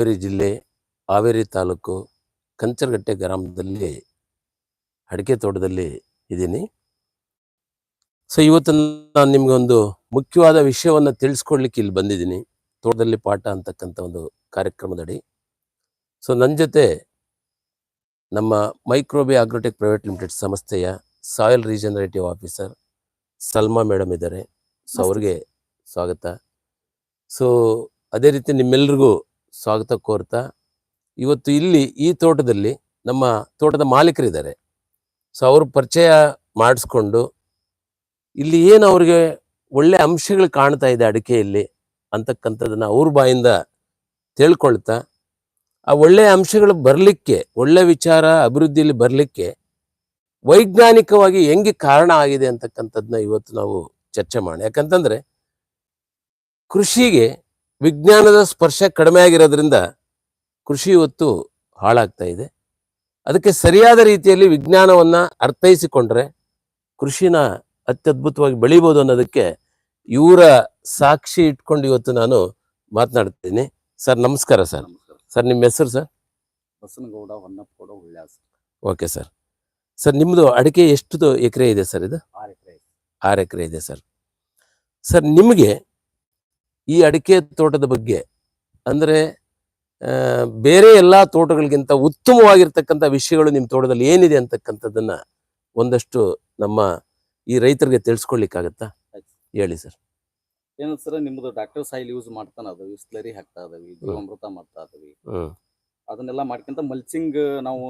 ಹಾವೇರಿ ಜಿಲ್ಲೆ ಹಾವೇರಿ ತಾಲೂಕು ಕಂಚರಗಟ್ಟೆ ಗ್ರಾಮದಲ್ಲಿ ಅಡಿಕೆ ತೋಟದಲ್ಲಿ ಇದ್ದೀನಿ. ಸೊ ಇವತ್ತು ನಾನು ನಿಮಗೊಂದು ಒಂದು ಮುಖ್ಯವಾದ ವಿಷಯವನ್ನು ತಿಳಿಸ್ಕೊಡ್ಲಿಕ್ಕೆ ಇಲ್ಲಿ ಬಂದಿದ್ದೀನಿ. ತೋಟದಲ್ಲಿ ಪಾಠ ಅಂತಕ್ಕಂಥ ಒಂದು ಕಾರ್ಯಕ್ರಮದಡಿ. ಸೊ ನನ್ನ ಜೊತೆ ನಮ್ಮ ಮೈಕ್ರೋಬಿ ಆಗ್ರೋಟೆಕ್ ಪ್ರೈವೇಟ್ ಲಿಮಿಟೆಡ್ ಸಂಸ್ಥೆಯ soil regenerative officer Salma madam ಇದ್ದಾರೆ. ಸೊ. ಅವ್ರಿಗೆ ಸ್ವಾಗತ. ಸೊ ಅದೇ ರೀತಿ ನಿಮ್ಮೆಲ್ರಿಗೂ ಸ್ವಾಗತ ಕೋರ್ತಾ. ಇವತ್ತು ಇಲ್ಲಿ ಈ ತೋಟದಲ್ಲಿ ನಮ್ಮ ತೋಟದ ಮಾಲೀಕರಿದ್ದಾರೆ. ಸೊ ಅವರು ಪರಿಚಯ ಮಾಡಿಸ್ಕೊಂಡು ಇಲ್ಲಿ ಏನು ಅವ್ರಿಗೆ ಒಳ್ಳೆ ಅಂಶಗಳು ಕಾಣ್ತಾ ಇದೆ ಅಡಿಕೆಯಲ್ಲಿ ಅಂತಕ್ಕಂಥದ್ದನ್ನ ಅವ್ರ ಬಾಯಿಂದ ತಿಳ್ಕೊಳ್ತಾ, ಆ ಒಳ್ಳೆಯ ಅಂಶಗಳು ಬರಲಿಕ್ಕೆ, ಒಳ್ಳೆ ವಿಚಾರ ಅಭಿವೃದ್ಧಿಯಲ್ಲಿ ಬರಲಿಕ್ಕೆ ವೈಜ್ಞಾನಿಕವಾಗಿ ಹೆಂಗೆ ಕಾರಣ ಆಗಿದೆ ಅಂತಕ್ಕಂಥದ್ದನ್ನ ಇವತ್ತು ನಾವು ಚರ್ಚೆ ಮಾಡಿ ಯಾಕಂತಂದ್ರೆ ಕೃಷಿಗೆ ವಿಜ್ಞಾನದ ಸ್ಪರ್ಶ ಕಡಿಮೆ ಆಗಿರೋದ್ರಿಂದ ಕೃಷಿ ಇವತ್ತು ಹಾಳಾಗ್ತಾ ಇದೆ. ಅದಕ್ಕೆ ಸರಿಯಾದ ರೀತಿಯಲ್ಲಿ ವಿಜ್ಞಾನವನ್ನ ಅರ್ಥೈಸಿಕೊಂಡ್ರೆ ಕೃಷಿನ ಅತ್ಯದ್ಭುತವಾಗಿ ಬೆಳಿಬೋದು ಅನ್ನೋದಕ್ಕೆ ಇವರ ಸಾಕ್ಷಿ ಇಟ್ಕೊಂಡು ಇವತ್ತು ನಾನು ಮಾತನಾಡ್ತೀನಿ ಸರ್ ನಮಸ್ಕಾರ ಸರ್. ನಮಸ್ಕಾರ ಸರ್ ನಿಮ್ಮ ಹೆಸರು sir? Basanagouda Honnappagouda Ullasa okay sir. Sir ನಿಮ್ಮದು ಅಡಿಕೆ ಎಷ್ಟು ಎಕರೆ ಇದೆ ಸರ್ ಇದು? ಆರು ಎಕರೆ. ಆರು ಎಕರೆ ಇದೆ ಸರ್. ಸರ್ ನಿಮಗೆ ಈ ಅಡಿಕೆ ತೋಟದ ಬಗ್ಗೆ ಅಂದರೆ ಬೇರೆ ಎಲ್ಲ ತೋಟಗಳಿಗಿಂತ ಉತ್ತಮವಾಗಿರ್ತಕ್ಕಂಥ ವಿಷಯಗಳು ನಿಮ್ಮ ತೋಟದಲ್ಲಿ ಏನಿದೆ ಅಂತಕ್ಕಂಥದ್ದನ್ನು ಒಂದಷ್ಟು ನಮ್ಮ ಈ ರೈತರಿಗೆ ತಿಳಿಸ್ಕೊಳ್ಲಿಕ್ಕಾಗತ್ತಾ ಹೇಳಿ ಸರ್. ಏನು ಸರ್ ನಿಮ್ಮದು ಡಾಕ್ಟರ್ ಸಾಯಿಲ್ ಯೂಸ್ ಮಾಡ್ತಾನ ಅದು ಸ್ಲರಿ ಹಾಕ್ತಾ ಇದಾವೆ ಅಮೃತ ಮಾಡ್ತಾ ಅದವಿ ಅದನ್ನೆಲ್ಲ ಮಾಡ್ಕೊಂತ ಮಲ್ಚಿಂಗ್ ನಾವು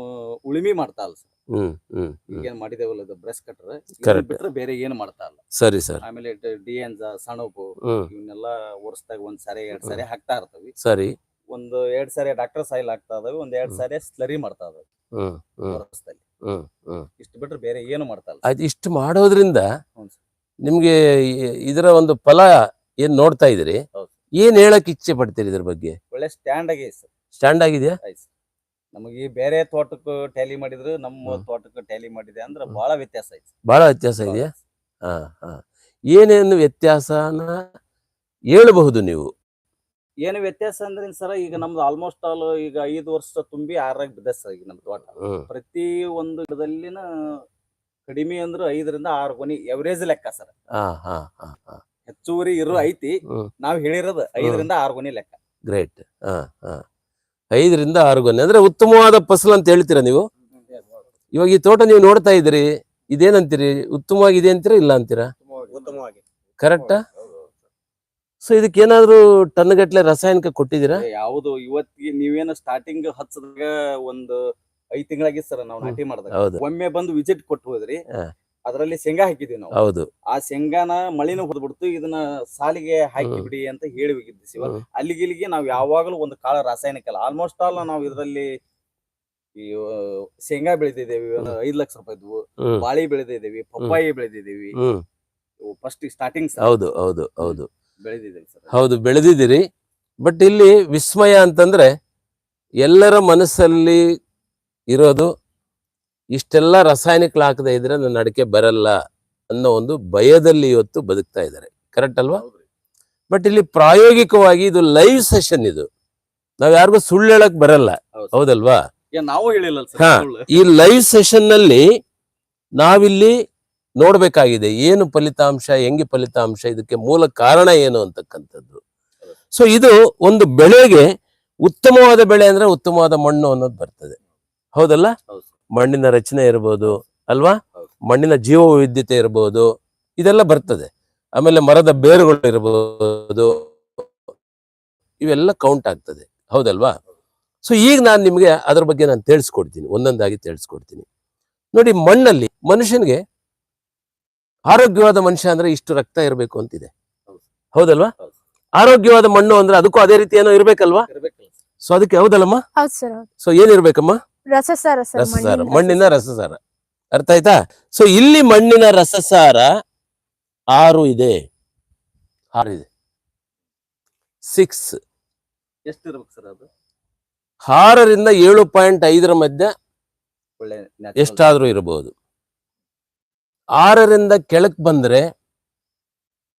ಉಳಿಮೆ ಮಾಡ್ತಾ ಅಲ್ಲ ಸರ್. ಹ್ಮ್ ಹ್ಮ್ ಹ್ಮ್. ಈಗೇನ್ ಮಾಡಿದೇವಲ್ಲ ಬ್ರಷ್ ಬ್ರೆಸ್ ಕಟ್ರ Correct. ಬಿಟ್ರೆ ಬೇರೆ ಏನು ಮಾಡ್ತಾ ಇಲ್ಲ. ಸರಿ ಸರ್. ಆಮೇಲೆ ಡಿ ಎನ್ಜ ಸಣಬು ಹ್ಮ್. ಇವನ್ನೆಲ್ಲ ವರ್ಷದಾಗ ಒಂದ್ ಸಾರಿ ಎರಡ್ ಸಾರಿ ಹಾಕ್ತಾ ಇರ್ತವಿ. ಸರಿ. ಒಂದು ಎರಡ್ ಸಾರಿ ಡಾಕ್ಟರ್ ಸಾಯಿಲ್ ಹಾಕ್ತಾ ಇದಾವೆ ಒಂದ್ ಎರಡ್. ಸಾರಿ ಸ್ಲರಿ ಮಾಡ್ತಾ ಇದಾವೆ. ಹ್ಮ್ ಹ್ಮ್. ವರ್ಷದಲ್ಲಿ ಹ್ಮ್ ಹ್ಮ್. ಇಷ್ಟು ಬಿಟ್ರೆ ಬೇರೆ ಏನು ಮಾಡ್ತಾ ಇಲ್ಲ. ಆಯ್ತು ಇಷ್ಟು ಮಾಡೋದ್ರಿಂದ ಸರ್. ನಿಮ್ಗೆ ಇ- ಇದರ ಒಂದು ಫಲ ಏನ್ ನೋಡ್ತಾ ಇದ್ರಿ ಹೌದು. ಏನ್ ಹೇಳಕ್ ಇಚ್ಛೆ ಪಡ್ತೀರಿ ಇದ್ರ ಬಗ್ಗೆ? ಒಳ್ಳೆ ಸ್ಟ್ಯಾಂಡ್ ಆಗಿ ಸರ್. ಸ್ಟ್ಯಾಂಡ್ ಆಗಿದೆಯಾ? ಆಯ್ತು ನಮಗೆ ಬೇರೆ ತೋಟಕ್ಕೆ ಟ್ಯಾಲಿ ಮಾಡಿದ್ರು ನಮ್ಮ. ತೋಟಕ್ಕೆ ಟ್ಯಾಲಿ ಮಾಡಿದೆ ಅಂದ್ರೆ. ಬಹಳ ವ್ಯತ್ಯಾಸ ಐತಿ. ಬಹಳ ವ್ಯತ್ಯಾಸ ಇದೆಯಾ? ಹಾ ಹಾ. ಏನೇನು ವ್ಯತ್ಯಾಸನ ಹೇಳಬಹುದು ನೀವು? ಏನು ವ್ಯತ್ಯಾಸ ಅಂದ್ರೆ ಸರ ಈಗ ನಮ್ದು ಆಲ್ಮೋಸ್ಟ್ ಆಲ್ ಈಗ ಐದು ವರ್ಷ ತುಂಬಿ ಆರಾಗಿ ಬಿದ್ದ ಸರ್ ಈಗ ನಮ್ಮ ತೋಟ. ಪ್ರತಿ ಒಂದು ಗಿಡದಲ್ಲಿನ ಕಡಿಮೆ ಅಂದ್ರೆ ಐದರಿಂದ ಆರು ಕೊನಿ ಎವರೇಜ್ ಲೆಕ್ಕ ಸರ್. ಹೆಚ್ಚುವರಿ ಇರೋ ಐತಿ. ನಾವು ಹೇಳಿರೋದು ಐದರಿಂದ ಆರು ಕೊನಿ ಲೆಕ್ಕ. ಗ್ರೇಟ್ ಹಾ ಹಾ. ಐದರಿಂದ ಆರು ಗೊನೆ. ಅಂದ್ರೆ ಉತ್ತಮವಾದ ಫಸಲು ಅಂತ ಹೇಳ್ತೀರಾ ನೀವು? ಇವಾಗ ಈ ತೋಟ ನೀವು ನೋಡ್ತಾ ಇದ್ರಿ ಇದೇನಂತೀರಿ? ಉತ್ತಮವಾಗಿದೆ ಅಂತೀರಾ ಇಲ್ಲ ಅಂತೀರಾ? ಕರೆಕ್ಟಾ? ಸೊ ಇದಕ್ಕೇನಾದ್ರೂ ಟನ್ ಗಟ್ಟಲೆ ರಾಸಾಯನಿಕ ಕೊಟ್ಟಿದ್ದೀರಾ? ಯಾವುದು ಇವತ್ತಿಗೆ ನೀವೇನು ಸ್ಟಾರ್ಟಿಂಗ್ ಹಚ್ಚದಾಗ ಒಂದು ಐದ್ ತಿಂಗಳಾಗಿ ಸರ್ ನಾವು ನಾಟಿ ಮಾಡಿದಾಗ. ಒಮ್ಮೆ ಬಂದು ವಿಸಿಟ್ ಕೊಟ್ಟು ಹೋದ್ರಿ. ಅದರಲ್ಲಿ ಶೇಂಗಾ ಹಾಕಿದ್ವಿ ನಾವು. ಹೌದು. ಆ ಶೇಂಗಾನ ಮಳಿನೂ ಹೊಡೆದ್ಬಿಡ್ತು ಇದನ್ನ ಸಾಲಿಗೆ ಹಾಕಿ ಬಿಡಿ ಅಂತ ಹೇಳಿ ಹೋಗಿದ್ವಿ ಶಿವ. ಅಲ್ಲಿಗಿಲ್ಲಿಗೆ ಅಲ್ಲಿಗೆ ಇಲ್ಲಿಗೆ ನಾವು ಯಾವಾಗಲೂ ಒಂದು ಕಾಳ ರಾಸಾಯನಿಕ ಅಲ್ಲ ಆಲ್ಮೋಸ್ಟ್ ಆಲ್ ನಾವು ಇದರಲ್ಲಿ ಈ ಶೇಂಗಾ ಬೆಳೆದಿದ್ದೇವೆ. ಐದು ಐದ್ ಲಕ್ಷ ರೂಪಾಯಿ ಇದ್ವು. ಬಾಳಿ ಬೆಳೆದಿದ್ದೇವೆ ಪಪ್ಪಾಯಿ ಬೆಳೆದಿದ್ದೇವೆ. ಫಸ್ಟ್ ಸ್ಟಾರ್ಟಿಂಗ್ ಹೌದು ಹೌದು ಹೌದು. ಬೆಳೆದಿದ್ದೇವೆ ಸರ್. ಹೌದು ಬೆಳೆದಿದ್ದೀರಿ. ಬಟ್ ಇಲ್ಲಿ ವಿಸ್ಮಯ ಅಂತಂದ್ರೆ ಎಲ್ಲರ ಮನಸ್ಸಲ್ಲಿ ಇರೋದು ಇಷ್ಟೆಲ್ಲ ರಾಸಾಯನಿಕ ಹಾಕದೇ ಇದ್ರೆ ನನ್ನ ಅಡಿಕೆ ಬರಲ್ಲ ಅನ್ನೋ ಒಂದು ಭಯದಲ್ಲಿ ಇವತ್ತು ಬದುಕ್ತಾ ಇದ್ದಾರೆ. ಕರೆಕ್ಟ್ ಅಲ್ವಾ? ಬಟ್ ಇಲ್ಲಿ ಪ್ರಾಯೋಗಿಕವಾಗಿ ಇದು ಲೈವ್ ಸೆಷನ್ ಇದು. ನಾವ್ ಯಾರಿಗೂ ಸುಳ್ಳು ಹೇಳಕ್ ಬರಲ್ಲ. ಹೌದಲ್ವಾ? ನಾವು ಹೇಳಿಲ್ಲ ಹಾ. ಈ ಲೈವ್ ಸೆಷನ್ನಲ್ಲಿ ನಾವಿಲ್ಲಿ ನೋಡ್ಬೇಕಾಗಿದೆ ಏನು ಫಲಿತಾಂಶ ಹೆಂಗೆ ಫಲಿತಾಂಶ ಇದಕ್ಕೆ ಮೂಲ ಕಾರಣ ಏನು ಅಂತಕ್ಕಂಥದ್ದು. ಸೊ ಇದು ಒಂದು ಬೆಳೆಗೆ ಉತ್ತಮವಾದ ಬೆಳೆ ಅಂದ್ರೆ ಉತ್ತಮವಾದ ಮಣ್ಣು ಅನ್ನೋದು ಬರ್ತದೆ. ಹೌದಲ್ಲ? ಹೌದು. ಮಣ್ಣಿನ ರಚನೆ ಇರ್ಬೋದು ಅಲ್ವಾ? ಮಣ್ಣಿನ ಜೀವ ವೈವಿಧ್ಯತೆ ಇರ್ಬೋದು ಇದೆಲ್ಲ ಬರ್ತದೆ. ಆಮೇಲೆ ಮರದ ಬೇರುಗಳು ಇರ್ಬೋದು ಇವೆಲ್ಲ ಕೌಂಟ್ ಆಗ್ತದೆ. ಹೌದಲ್ವಾ? ಸೊ ಈಗ ನಾನು ನಿಮಗೆ ಅದ್ರ ಬಗ್ಗೆ ನಾನು ತಿಳಿಸ್ಕೊಡ್ತೀನಿ ಒಂದೊಂದಾಗಿ ತಿಳಿಸ್ಕೊಡ್ತೀನಿ. ನೋಡಿ ಮಣ್ಣಲ್ಲಿ ಮನುಷ್ಯನಿಗೆ ಆರೋಗ್ಯವಾದ ಮನುಷ್ಯ ಅಂದ್ರೆ ಇಷ್ಟು ರಕ್ತ ಇರಬೇಕು ಅಂತಿದೆ. ಹೌದು. ಹೌದಲ್ವಾ? ಆರೋಗ್ಯವಾದ ಮಣ್ಣು ಅಂದ್ರೆ ಅದಕ್ಕೂ ಅದೇ ರೀತಿ ಏನೋ ಇರ್ಬೇಕಲ್ವಾ. ಸೊ ಅದಕ್ಕೆ ಹೌದಲ್ಲಮ್ಮ? ಹೌದು ಸರ್ ಹೌದು. ಸೊ ಏನಿರ್ಬೇಕಮ್ಮ? ರಸಸಾರ ಸರ್ ರಸಸಾರ ಮಣ್ಣಿನ ರಸಸಾರ. ಅರ್ಥ ಆಯ್ತಾ? ಸೊ ಇಲ್ಲಿ ಮಣ್ಣಿನ ರಸಸಾರ ಆರು ಇದೆ. ಆರು ಇದೆ. ಸಿಕ್ಸ್ ಎಷ್ಟಿರ್ಬೇಕು ಸರ್ ಅದು? ಆರರಿಂದ ಏಳು ಪಾಯಿಂಟ್ ಐದರ ಮಧ್ಯೆ. ಎಷ್ಟಾದ್ರೂ ಇರಬಹುದು ಆರರಿಂದ ಕೆಳಕ್ ಬಂದ್ರೆ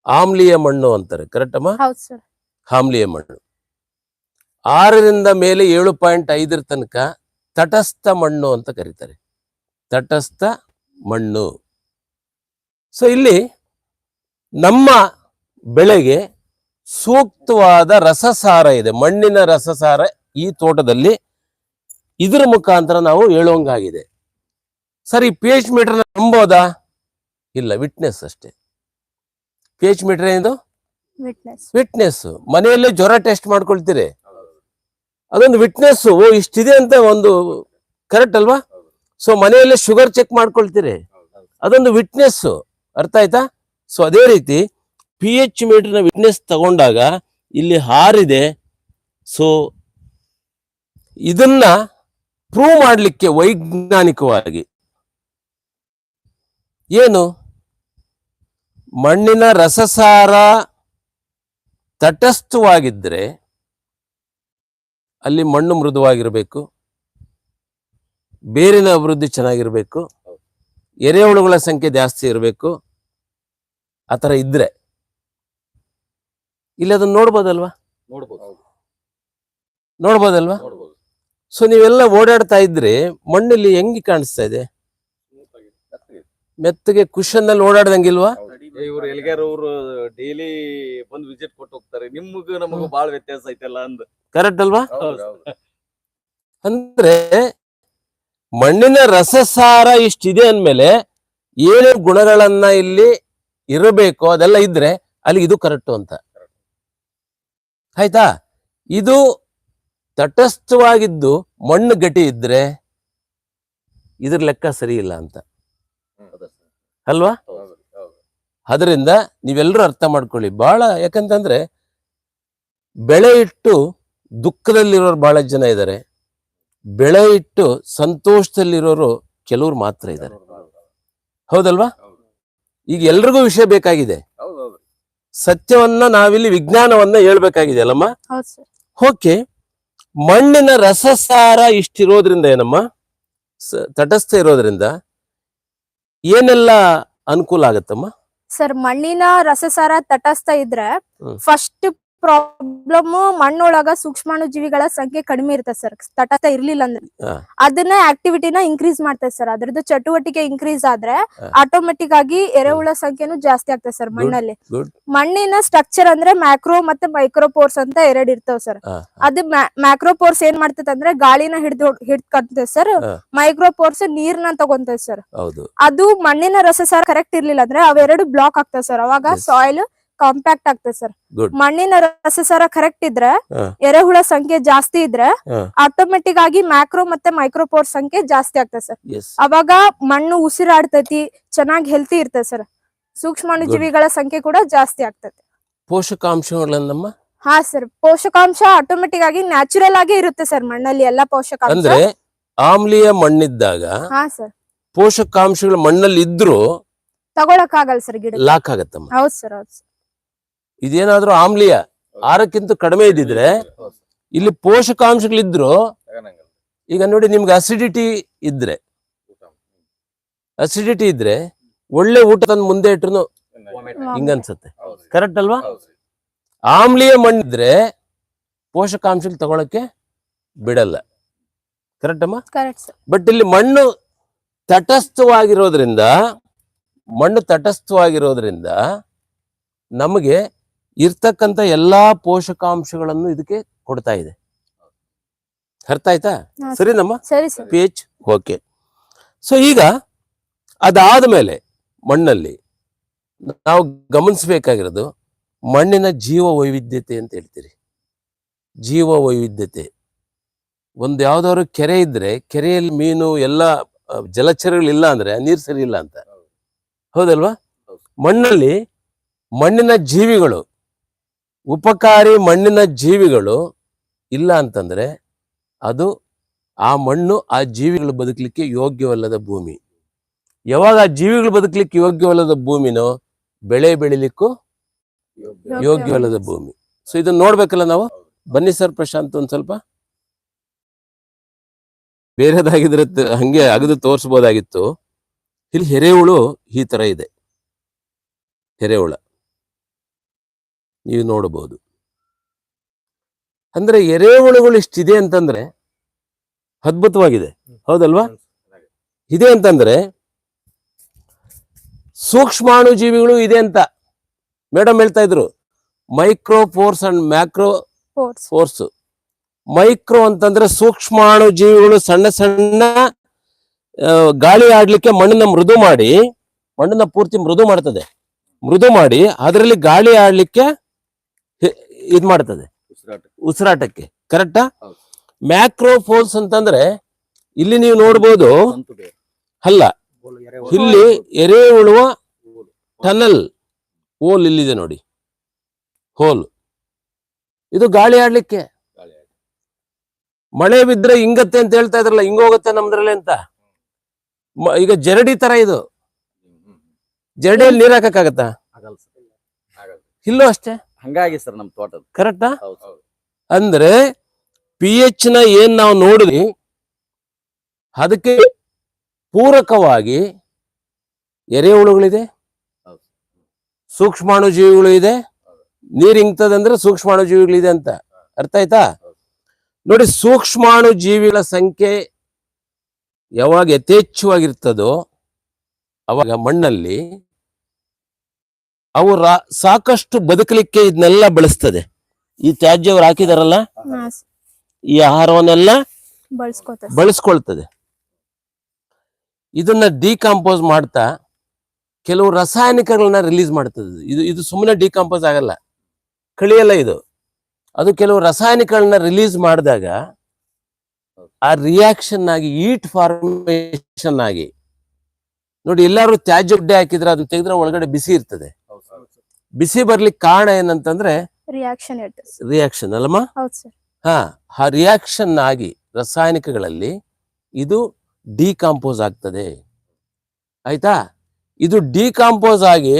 ಆಮ್ಲೀಯ ಮಣ್ಣು ಅಂತಾರೆ ಕರೆಕ್ಟ್ ಅಮ್ಮ? ಹೌದು ಸರ್. ಆಮ್ಲೀಯ ಮಣ್ಣು. ಆರರಿಂದ ಮೇಲೆ ಏಳು ಪಾಯಿಂಟ್ ಐದರ ತನಕ ತಟಸ್ಥ ಮಣ್ಣು ಅಂತ ಕರೀತಾರೆ. ತಟಸ್ಥ ಮಣ್ಣು. ಸೊ ಇಲ್ಲಿ ನಮ್ಮ ಬೆಳೆಗೆ ಸೂಕ್ತವಾದ ರಸಸಾರ ಇದೆ. ಮಣ್ಣಿನ ರಸಸಾರ ಈ ತೋಟದಲ್ಲಿ ಇದರ ಮುಖಾಂತರ ನಾವು ಹೇಳೋಂಗಾಗಿದೆ ಸರ್ ಈ ಪಿ ಎಚ್ ಮೀಟರ್ ನಂಬೋದಾ? ಇಲ್ಲ ವಿಟ್ನೆಸ್ ಅಷ್ಟೇ. ಪಿ ಎಚ್ ಮೀಟರ್ ಏನಿದು? ವಿಟ್ನೆಸ್ ವಿಟ್ನೆಸ್ ಮನೆಯಲ್ಲೇ ಜ್ವರ ಟೆಸ್ಟ್ ಮಾಡ್ಕೊಳ್ತೀರಿ. ಅದೊಂದು ವಿಟ್ನೆಸ್ ಇಷ್ಟಿದೆ ಅಂತ ಒಂದು ಕರೆಕ್ಟ್ ಅಲ್ವಾ? ಸೊ ಮನೆಯಲ್ಲೇ ಶುಗರ್ ಚೆಕ್ ಮಾಡ್ಕೊಳ್ತೀರಿ. ಅದೊಂದು ವಿಟ್ನೆಸ್ ಅರ್ಥ ಆಯ್ತಾ? ಸೊ ಅದೇ ರೀತಿ ಪಿ ಎಚ್ ಮೀಟರ್ನ ವಿಟ್ನೆಸ್ ತಗೊಂಡಾಗ ಇಲ್ಲಿ ಹಾರಿದೆ. ಸೊ ಇದನ್ನ ಪ್ರೂವ್ ಮಾಡಲಿಕ್ಕೆ ವೈಜ್ಞಾನಿಕವಾಗಿ. ಏನು? ಮಣ್ಣಿನ ರಸಸಾರ ತಟಸ್ಥವಾಗಿದ್ದರೆ ಅಲ್ಲಿ ಮಣ್ಣು ಮೃದುವಾಗಿರಬೇಕು. ಬೇರಿನ ಅಭಿವೃದ್ಧಿ ಚೆನ್ನಾಗಿರಬೇಕು. ಎರೆಹುಳುಗಳ ಸಂಖ್ಯೆ ಜಾಸ್ತಿ ಇರಬೇಕು. ಆ ಥರ ಇದ್ರೆ. ಇಲ್ಲಿ ಅದನ್ನ ನೋಡ್ಬೋದಲ್ವಾ? ನೋಡ್ಬೋದು. ನೋಡ್ಬೋದಲ್ವಾ? ನೋಡ್ಬೋದು. ಸೊ ನೀವೆಲ್ಲ ಓಡಾಡ್ತಾ ಇದ್ರೆ ಮಣ್ಣಲ್ಲಿ ಹೆಂಗೆ ಕಾಣಿಸ್ತಾ ಇದೆ? ಮೆತ್ತಗೆ. ಕುಶನ್ ಅಲ್ಲಿ ಓಡಾಡ್ದಂಗಿಲ್ವಾ? ಇವ್ರು ಎಲ್ಗಾರ ಅವ್ರು ಡೈಲಿ ಬಂದು ವಿಸಿಟ್ ಕೊಟ್ಟು ಹೋಗ್ತಾರೆ. ನಿಮ್ಗ ನಮಗೂ ಬಾಳ ವ್ಯತ್ಯಾಸ ಐತಲ್ಲ ಅಂದ್. ಕರೆಕ್ಟ್ ಅಲ್ವಾ? ಅಂದ್ರೆ ಮಣ್ಣಿನ ರಸಸಾರ ಇಷ್ಟಿದೆ ಅಂದ್ಮೇಲೆ ಏಳು ಗುಣಗಳನ್ನ ಇಲ್ಲಿ ಇರಬೇಕು ಅದೆಲ್ಲ ಇದ್ರೆ ಅಲ್ಲಿ ಇದು ಕರೆಕ್ಟು ಅಂತ. ಆಯ್ತಾ? ಇದು ತಟಸ್ಥವಾಗಿದ್ದು ಮಣ್ಣು ಗಟ್ಟಿ ಇದ್ರೆ ಇದ್ರ ಲೆಕ್ಕ ಸರಿ ಇಲ್ಲ ಅಂತ. ಅಲ್ವಾ? ಅದರಿಂದ ನೀವೆಲ್ಲರೂ ಅರ್ಥ ಮಾಡ್ಕೊಳ್ಳಿ. ಬಹಳ ಯಾಕಂತಂದ್ರೆ ಬೆಳೆ ಇಟ್ಟು ದುಃಖದಲ್ಲಿರೋರು ಬಹಳ ಜನ ಇದ್ದಾರೆ ಬೆಳೆ ಇಟ್ಟು ಸಂತೋಷದಲ್ಲಿರೋರು ಕೆಲವ್ರು ಮಾತ್ರ ಇದ್ದಾರೆ ಹೌದಲ್ವಾ? ಈಗ ಎಲ್ರಿಗೂ ವಿಷಯ ಬೇಕಾಗಿದೆ. ಸತ್ಯವನ್ನ ನಾವಿಲ್ಲಿ ವಿಜ್ಞಾನವನ್ನ ಹೇಳ್ಬೇಕಾಗಿದೆ ಅಲ್ಲಮ್ಮ? ಹೌದು ಸರ್. ಓಕೆ. ಮಣ್ಣಿನ ರಸಸಾರ ಇಷ್ಟಿರೋದ್ರಿಂದ ಏನಮ್ಮ? ತಟಸ್ಥ ಇರೋದ್ರಿಂದ ಏನೆಲ್ಲ ಅನುಕೂಲ ಆಗತ್ತಮ್ಮ? ಸರ್ ಮಣ್ಣಿನ ರಸಸಾರ ತಟಸ್ಥ ಇದ್ರೆ ಫಸ್ಟ್ ಪ್ರಾಬ್ಲಮ್ ಮಣ್ಣೊಳಗ ಸೂಕ್ಷ್ಮಾಣು ಜೀವಿಗಳ ಸಂಖ್ಯೆ ಕಡಿಮೆ ಇರ್ತದೆ ಸರ್ ತಟಸ್ಥ ಇರ್ಲಿಲ್ಲ ಅಂದ್ರೆ. ಅದನ್ನ ಆಕ್ಟಿವಿಟಿನ ಇನ್ಕ್ರೀಸ್ ಮಾಡ್ತದೆ ಸರ್ ಅದ್ರದ್ದು ಚಟುವಟಿಕೆ ಇನ್ಕ್ರೀಸ್ ಆದ್ರೆ. ಆಟೋಮೆಟಿಕ್ ಆಗಿ ಎರೆಹುಳ ಸಂಖ್ಯೆನು ಜಾಸ್ತಿ ಆಗ್ತದೆ ಸರ್ ಮಣ್ಣಲ್ಲಿ. ಮಣ್ಣಿನ ಸ್ಟ್ರಕ್ಚರ್ ಅಂದ್ರೆ ಮ್ಯಾಕ್ರೋ ಮತ್ತೆ ಮೈಕ್ರೋಪೋರ್ಸ್ ಅಂತ ಎರಡ್ ಇರ್ತಾವ ಸರ್ ಅದ್ ಮ್ಯಾಕ್ರೋಪೋರ್ಸ್ ಏನ್ ಮಾಡ್ತದೆ ಅಂದ್ರೆ ಗಾಳಿನ ಹಿಡ್ದು ಹಿಡ್ಕೊಂತದೆ ಸರ್. ಮೈಕ್ರೋಪೋರ್ಸ್ ನೀರ್ನ ತಗೊಂತದೆ ಸರ್ ಅದು ಮಣ್ಣಿನ ರಸ ಸರ್ ಕರೆಕ್ಟ್ ಇರ್ಲಿಲ್ಲ ಅಂದ್ರೆ ಅವೆರಡು ಬ್ಲಾಕ್ ಆಗ್ತದೆ ಸರ್ ಅವಾಗ. ಸಾಯಿಲ್ ಕಾಂಪ್ಯಾಕ್ಟ್ ಆಗ್ತದೆ ಸರ್ Good. ಮಣ್ಣಿನ ರಸಸಾರ ಕರೆಕ್ಟ್ ಇದ್ರೆ ಹಾ. ಎರೆಹುಳ ಸಂಖ್ಯೆ ಜಾಸ್ತಿ ಇದ್ರೆ ಹಾ. ಆಟೋಮೆಟಿಕ್ ಆಗಿ ಮ್ಯಾಕ್ರೋ ಮತ್ತೆ ಮೈಕ್ರೋಪೋರ್ ಸಂಖ್ಯೆ ಜಾಸ್ತಿ ಆಗ್ತದೆ ಸರ್ ಎಸ್ ಅವಾಗ ಮಣ್ಣು ಉಸಿರಾಡ್ತತಿ ಚೆನ್ನಾಗಿ ಹೆಲ್ತಿ ಇರ್ತದೆ ಸರ್ ಸೂಕ್ಷ್ಮಾಣು ಜೀವಿಗಳ ಸಂಖ್ಯೆ ಕೂಡ ಜಾಸ್ತಿ ಆಗ್ತದೆ. ಪೋಷಕಾಂಶಗಳನ್ನಮ್ಮ ಹಾ ಸರ್ ಪೋಷಕಾಂಶ ಆಟೋಮೆಟಿಕ್ ಆಗಿ ನ್ಯಾಚುರಲ್ ಆಗಿ ಇರುತ್ತೆ ಸರ್ ಮಣ್ಣಲ್ಲಿ ಎಲ್ಲಾ ಪೋಷಕಾಂಶ. ಅಂದ್ರೆ ಆಮ್ಲೀಯ ಮಣ್ಣಿದ್ದಾಗ ಹಾ ಸರ್ ಪೋಷಕಾಂಶಗಳು ಮಣ್ಣಲ್ಲಿ ಇದ್ರೂ ತಗೊಳಕ್ ಆಗಲ್ಲ ಸರ್ ಗಿಡ ಲಾಕ್ ಆಗತ್ತಮ್ಮ? ಹೌದ್ ಸರ್ ಹೌದ್ ಸರ್ ಇದೇನಾದ್ರೂ ಆಮ್ಲೀಯ? ಆರಕ್ಕಿಂತ ಕಡಿಮೆ ಇದ್ದಿದ್ರೆ ಇಲ್ಲಿ ಪೋಷಕಾಂಶಗಳಿದ್ರು ಈಗ ನೋಡಿ ನಿಮ್ಗೆ ಅಸಿಡಿಟಿ ಇದ್ರೆ. ಅಸಿಡಿಟಿ ಇದ್ರೆ ಒಳ್ಳೆ ಊಟ ತಂದು ಮುಂದೆ ಇಟ್ರು ಹಿಂಗನ್ಸತ್ತೆ ಕರೆಕ್ಟ್ ಅಲ್ವಾ? ಆಮ್ಲೀಯ ಮಣ್ಣಿದ್ರೆ ಪೋಷಕಾಂಶಗಳು ತಗೊಳಕ್ಕೆ ಬಿಡಲ್ಲ. ಕರೆಕ್ಟ್ ಅಮ್ಮ? ಕರೆಕ್ಟ್ ಸರ್ ಬಟ್ ಇಲ್ಲಿ ಮಣ್ಣು ತಟಸ್ಥವಾಗಿರೋದ್ರಿಂದ ಮಣ್ಣು ತಟಸ್ಥವಾಗಿರೋದ್ರಿಂದ ನಮಗೆ ಇರ್ತಕ್ಕಂಥ ಎಲ್ಲಾ ಪೋಷಕಾಂಶಗಳನ್ನು ಇದಕ್ಕೆ ಕೊಡ್ತಾ ಇದೆ. ಅರ್ಥ ಆಯ್ತಾ ಸರಿನಮ್ಮ ಸರಿ ನಮ್ಮ ಪಿ ಎಚ್ ಓಕೆ ಸೊ ಈಗ ಅದಾದ ಮೇಲೆ ಮಣ್ಣಲ್ಲಿ ನಾವು ಗಮನಿಸಬೇಕಾಗಿರೋದು ಮಣ್ಣಿನ ಜೀವ ವೈವಿಧ್ಯತೆ ಅಂತ ಹೇಳ್ತೀರಿ. ಜೀವ ವೈವಿಧ್ಯತೆ ಒಂದು ಯಾವ್ದಾದ್ರು ಕೆರೆ ಇದ್ರೆ ಕೆರೆಯಲ್ಲಿ ಮೀನು ಎಲ್ಲ ಜಲಚರಗಳು ಇಲ್ಲ ಅಂದ್ರೆ ನೀರು ಸರಿ ಇಲ್ಲ ಅಂತ. ಹೌದಲ್ವಾ? ಮಣ್ಣಲ್ಲಿ ಮಣ್ಣಿನ ಜೀವಿಗಳು ಉಪಕಾರಿ ಮಣ್ಣಿನ ಜೀವಿಗಳು ಇಲ್ಲ ಅಂತಂದ್ರೆ ಅದು ಆ ಮಣ್ಣು ಆ ಜೀವಿಗಳು ಬದುಕಲಿಕ್ಕೆ ಯೋಗ್ಯವಲ್ಲದ ಭೂಮಿ. ಯಾವಾಗ ಆ ಜೀವಿಗಳು ಬದುಕಲಿಕ್ಕೆ ಯೋಗ್ಯವಲ್ಲದ ಭೂಮಿನೋ ಬೆಳೆ ಬೆಳಿಲಿಕ್ಕೂ ಯೋಗ್ಯವಲ್ಲದ ಭೂಮಿ. ಸೊ ಇದನ್ನ ನೋಡ್ಬೇಕಲ್ಲ ನಾವು? ಬನ್ನಿ ಸರ್ ಪ್ರಶಾಂತ್ ಒಂದ್ ಸ್ವಲ್ಪ. ಬೇರೆದಾಗಿದ್ರೆ ಹಂಗೆ ಅಗದು ತೋರಿಸ್ಬೋದಾಗಿತ್ತು. ಇಲ್ಲಿ ಎರೆಹುಳು ಈ ತರ ಇದೆ. ಎರೆಹುಳ ನೀವು ನೋಡಬಹುದು. ಅಂದ್ರೆ ಎರೆಹುಳುಗಳು ಇಷ್ಟಿದೆ ಅಂತಂದ್ರೆ ಅದ್ಭುತವಾಗಿದೆ. ಹೌದಲ್ವಾ? ಇದೆ ಅಂತಂದ್ರೆ ಸೂಕ್ಷ್ಮಾಣು ಜೀವಿಗಳು ಇದೆ ಅಂತ ಮೇಡಮ್ ಹೇಳ್ತಾ ಇದ್ರು. Micro force and macro force. Micro ಅಂತಂದ್ರೆ ಸೂಕ್ಷ್ಮಾಣು ಜೀವಿಗಳು ಸಣ್ಣ ಸಣ್ಣ ಗಾಳಿ ಆಡ್ಲಿಕ್ಕೆ ಮಣ್ಣನ್ನ ಮೃದು ಮಾಡಿ ಮಣ್ಣನ್ನ ಪೂರ್ತಿ ಮೃದು ಮಾಡ್ತದೆ. ಮೃದು ಮಾಡಿ ಅದರಲ್ಲಿ ಗಾಳಿ ಆಡ್ಲಿಕ್ಕೆ ಇದ್ ಮಾಡ್ತದೆ. ಉಸಿರಾಟ. ಉಸಿರಾಟಕ್ಕೆ. ಕರೆಕ್ಟಾ ಮ್ಯಾಕ್ರೋಫೋನ್ಸ್ ಅಂತಂದ್ರೆ ಇಲ್ಲಿ ನೀವು ನೋಡ್ಬೋದು ಅಲ್ಲ ಇಲ್ಲಿ ಎರೆ ಉಳುವ. ಟನಲ್ ಹೋಲ್ ಇಲ್ಲಿದೆ ನೋಡಿ. ಹೋಲ್. ಇದು ಗಾಳಿ ಆಡ್ಲಿಕ್ಕೆ. ಮಳೆ ಬಿದ್ರೆ ಹಿಂಗತ್ತೆ ಅಂತ ಹೇಳ್ತಾ ಇದ್ರಲ್ಲ ಹಿಂಗೋಗುತ್ತೆ ನಮ್ದ್ರಲ್ಲಿ ಅಂತ. ಈಗ ಜರಡಿ ತರ ಇದು. ಜರಡಿಯಲ್ಲಿ ನೀರ್ ಹಾಕಕ್ಕಾಗತ್ತಾ? ಇಲ್ಲೂ ಅಷ್ಟೇ? ಹಂಗಾಗಿ ಸರ್ ನಮ್ ತೋಟದ ಕರೆಕ್ಟಾ ಹೌದು. ಅಂದ್ರೆ ಪಿ ಎಚ್ನ ಏನ್ ನಾವು ನೋಡಿದ್ವಿ ಅದಕ್ಕೆ ಪೂರಕವಾಗಿ ಎರೆಹುಳುಗಳಿದೆ ಸೂಕ್ಷ್ಮಾಣುಜೀವಿಗಳು ಸೂಕ್ಷ್ಮಾಣು ಜೀವಿಗಳು ಇದೆ ನೀರ್ ಹಿಂಗ್ತದಂದ್ರೆ ಸೂಕ್ಷ್ಮಾಣು ಜೀವಿಗಳಿದೆ ಅಂತ. ಅರ್ಥ ಆಯ್ತಾ? ನೋಡಿ ಸೂಕ್ಷ್ಮಾಣು ಜೀವಿಗಳ ಸಂಖ್ಯೆ ಯಾವಾಗ ಯಥೇಚ್ಛವಾಗಿರ್ತದೋ ಅವಾಗ ಮಣ್ಣಲ್ಲಿ ಅವು ಸಾಕಷ್ಟು ಬದುಕಲಿಕ್ಕೆ ಇದನ್ನೆಲ್ಲ ಬಳಸ್ತದೆ. ಈ ತ್ಯಾಜ್ಯವ್ರು ಹಾಕಿದಾರಲ್ಲ? ಈ ಆಹಾರವನ್ನೆಲ್ಲ ಬಳಸ್ಕೊಳ್ತದೆ. ಇದನ್ನ ಡಿಕಾಂಪೋಸ್ ಮಾಡ್ತಾ ಕೆಲವು ರಾಸಾಯನಿಕಗಳನ್ನ ರಿಲೀಸ್ ಮಾಡ್ತದೆ. ಇದು ಇದು ಸುಮ್ಮನೆ ಡಿಕಾಂಪೋಸ್ ಆಗಲ್ಲ. ಕಳಿಯಲ್ಲ ಇದು. ಅದು ಕೆಲವು ರಾಸಾಯನಿಕಗಳನ್ನ ರಿಲೀಸ್ ಮಾಡಿದಾಗ ಆ ರಿಯಾಕ್ಷನ್ ಆಗಿ ಈಟ್ ಫಾರ್ಮೇಶನ್ ಆಗಿ ನೋಡಿ ಎಲ್ಲರೂ ತ್ಯಾಜ್ಯ ಗುಡ್ಡೆ ಹಾಕಿದ್ರೆ ಅದನ್ನ ತೆಗೆದ್ರೆ ಒಳಗಡೆ ಬಿಸಿ ಇರ್ತದೆ. ಬಿಸಿ ಬರ್ಲಿಕ್ಕೆ ಕಾರಣ ಏನಂತಂದ್ರೆ ರಿಯಾಕ್ಷನ್ ರಿಯಾಕ್ಷನ್ ಅಲ್ಲಮ್ಮ? ಹಾ ಆ ರಿಯಾಕ್ಷನ್ ಆಗಿ ರಾಸಾಯನಿಕಗಳಲ್ಲಿ ಇದು ಡಿಕಾಂಪೋಸ್ ಆಗ್ತದೆ. ಆಯ್ತಾ? ಇದು ಡಿಕಾಂಪೋಸ್ ಆಗಿ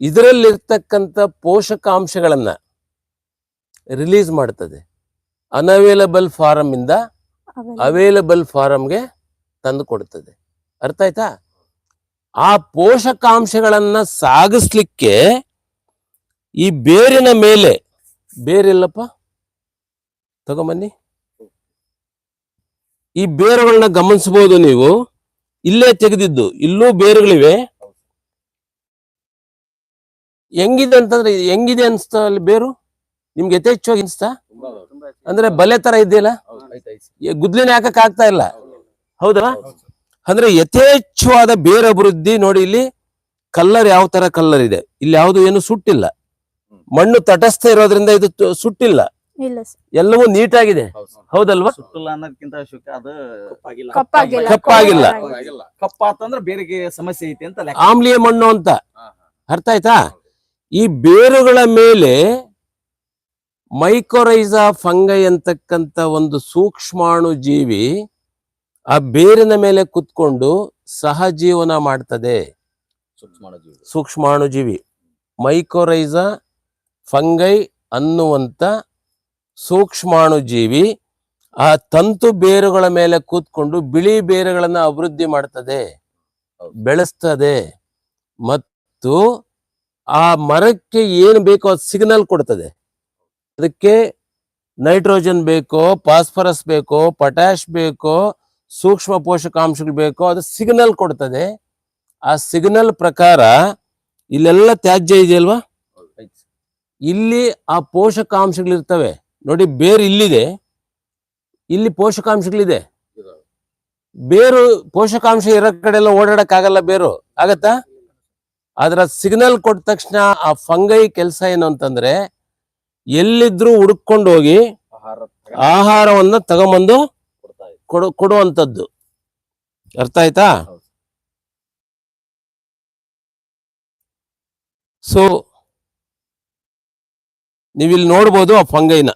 ಇದರಲ್ಲಿರ್ತಕ್ಕಂಥ ಪೋಷಕಾಂಶಗಳನ್ನ ರಿಲೀಸ್ ಮಾಡ್ತದೆ. ಅನ್ಅವೈಲಬಲ್ ಫಾರಂ ಇಂದ ಅವೈಲಬಲ್ ಫಾರಮ್ಗೆ ತಂದು ಕೊಡ್ತದೆ. ಅರ್ಥ ಆಯ್ತಾ? ಆ ಪೋಷಕಾಂಶಗಳನ್ನ ಸಾಗಿಸ್ಲಿಕ್ಕೆ ಈ ಬೇರಿನ ಮೇಲೆ ಬೇರಿಲ್ಲಪ್ಪ ತಗೊಂಬನ್ನಿ. ಈ ಬೇರುಗಳನ್ನ ಗಮನಿಸಬಹುದು ನೀವು. ಇಲ್ಲೇ ತೆಗೆದಿದ್ದು, ಇಲ್ಲೂ ಬೇರುಗಳಿವೆ. ಹೆಂಗಿದೆ ಅಂತಂದ್ರೆ, ಹೆಂಗಿದೆ ಅನ್ಸ್ತಾ ಅಲ್ಲಿ ಬೇರು? ನಿಮ್ಗೆ ಯಥೇಚ್ಛವಾಗಿ ಅನ್ಸ್ತಾ? ಅಂದ್ರೆ ಬಲೆ ತರ ಇದೆಯಲ್ಲ? ಗುದ್ಲಿನ ಹಾಕಕ್ ಆಗ್ತಾ ಇಲ್ಲ. ಹೌದಲ್ಲ ಹೌದಾ? ಅಂದ್ರೆ ಯಥೇಚ್ಛವಾದ ಬೇರ ಅಭಿವೃದ್ಧಿ ನೋಡಿ ಇಲ್ಲಿ ಕಲ್ಲರ್ ಯಾವ ತರ ಕಲ್ಲರ್ ಇದೆ. ಇಲ್ಲಿ ಯಾವುದು ಏನು ಸುಟ್ಟಿಲ್ಲ. ಮಣ್ಣು ತಟಸ್ಥ ಇರೋದ್ರಿಂದ ಇದು ಸುಟ್ಟಿಲ್ಲ. ಇಲ್ಲ ಸರ್. ಎಲ್ಲವೂ ನೀಟಾಗಿದೆ. ಹೌದು ಹೌದಲ್ವಾ? ಸುಟ್ಟಿಲ್ಲ ಅನ್ನೋದಕ್ಕಿಂತ ಶುಕ ಅದು ಕಪ್ಪಾಗಿಲ್ಲ. ಕಪ್ಪಾಗಿಲ್ಲ. ಕಪ್ಪಾಗಿಲ್ಲ. ಕಪ್ಪಾಗಿಲ್ಲ. ಕಪ್ಪ ಅಂತಂದ್ರೆ ಬೇರೆಗೆ ಸಮಸ್ಯೆ ಐತಿ ಅಂತ ಲೆಕ್ಕ. ಆಮ್ಲೀಯ ಮಣ್ಣು ಅಂತ. ಅರ್ಥ ಆಯ್ತಾ? ಈ ಬೇರುಗಳ ಮೇಲೆ ಮೈಕೋರೈಸಾ ಫಂಗೈ ಅಂತಕ್ಕಂಥ ಒಂದು ಸೂಕ್ಷ್ಮಾಣು ಜೀವಿ ಆ ಬೇರಿನ ಮೇಲೆ ಕುತ್ಕೊಂಡು ಸಹಜೀವನ ಮಾಡ್ತದೆ. ಸೂಕ್ಷ್ಮಾಣು ಜೀವಿ. ಮೈಕೋರೈಸಾ ಫಂಗೈ ಅನ್ನುವಂಥ ಸೂಕ್ಷ್ಮಾಣು ಜೀವಿ ಆ ತಂತು ಬೇರುಗಳ ಮೇಲೆ ಕೂತ್ಕೊಂಡು ಬಿಳಿ ಬೇರುಗಳನ್ನು ಅಭಿವೃದ್ಧಿ ಮಾಡ್ತದೆ. ಬೆಳೆಸ್ತದೆ ಮತ್ತು ಆ ಮರಕ್ಕೆ ಏನು ಬೇಕೋ ಅದು ಸಿಗ್ನಲ್ ಕೊಡ್ತದೆ ಅದಕ್ಕೆ ನೈಟ್ರೋಜನ್ ಬೇಕೋ ಫಾಸ್ಫರಸ್ ಬೇಕೋ ಪೊಟ್ಯಾಶ್ ಬೇಕೋ, ಸೂಕ್ಷ್ಮ ಪೋಷಕಾಂಶಗಳು ಬೇಕೋ ಅದು ಸಿಗ್ನಲ್ ಕೊಡ್ತದೆ ಆ ಸಿಗ್ನಲ್ ಪ್ರಕಾರ ಇಲ್ಲೆಲ್ಲ ತ್ಯಾಜ್ಯ ಇದೆಯಲ್ವಾ. ಇಲ್ಲಿ ಆ ಪೋಷಕಾಂಶಗಳಿರ್ತವೆ. ನೋಡಿ ಬೇರು ಇಲ್ಲಿದೆ. ಇಲ್ಲಿ ಪೋಷಕಾಂಶಗಳಿದೆ. ಬೇರು ಪೋಷಕಾಂಶ ಇರೋ ಕಡೆ ಎಲ್ಲ ಓಡಾಡಕ್ ಆಗಲ್ಲ ಬೇರು. ಆಗತ್ತಾ? ಅದರ ಸಿಗ್ನಲ್ ಕೊಟ್ಟ ತಕ್ಷಣ ಆ ಫಂಗೈ ಕೆಲಸ ಏನು ಅಂತಂದ್ರೆ ಎಲ್ಲಿದ್ರು ಹುಡುಕೊಂಡು ಹೋಗಿ ಆಹಾರ ಆಹಾರವನ್ನ ತಗೊಂಬಂದು ಕೊಡು ಕೊಡುವಂಥದ್ದು. ಅರ್ಥ ಆಯ್ತಾ. ಸೊ ನೀವಿಲ್ಲಿ ನೋಡ್ಬೋದು ಆ ಫಂಗೈನ.